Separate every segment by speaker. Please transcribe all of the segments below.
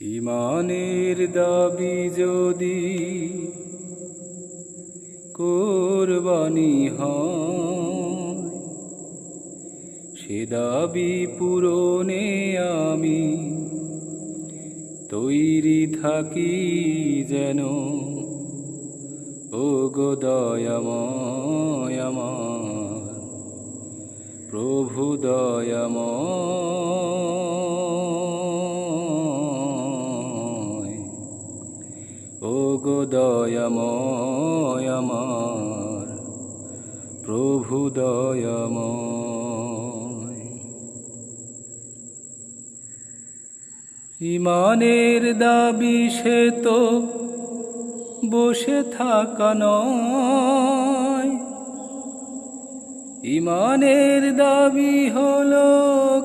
Speaker 1: ইমানের দাবি যদি কোরবানি হয়, সে দাবি পূরণে আমি তৈরি থাকি যেন। ও গো দয়াময় আমার, প্রভু দয়াময় গো দয়াময় প্রভু ইমানের দাবি সে তো বসে থাকা নয়। ইমানের দাবি হলো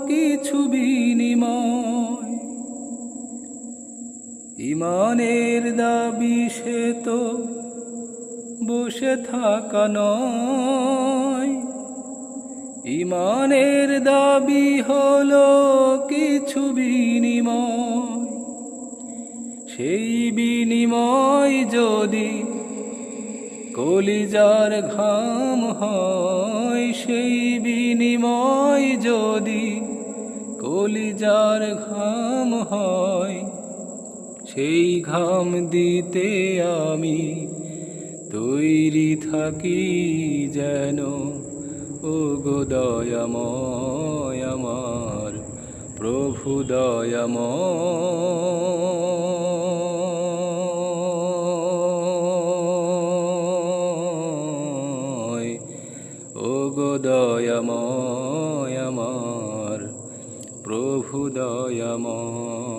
Speaker 1: কিছু বিনিময়। ইমানের দাবি সে তো বসে থাকা নয়। ইমানের দাবি হলো কিছু বিনিময়। সেই বিনিময় যদি কলিজার ঘাম হয়, সেই বিনিময় যদি কলিজার ঘাম হয় সেই ঘাম দিতে আমি তৈরি থাকি যেন। ও গো আমার, প্রভু ও দয়াময় আমার, প্রভু দয়াময়।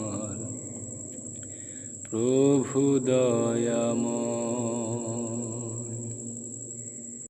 Speaker 1: প্রভু দয়াময়।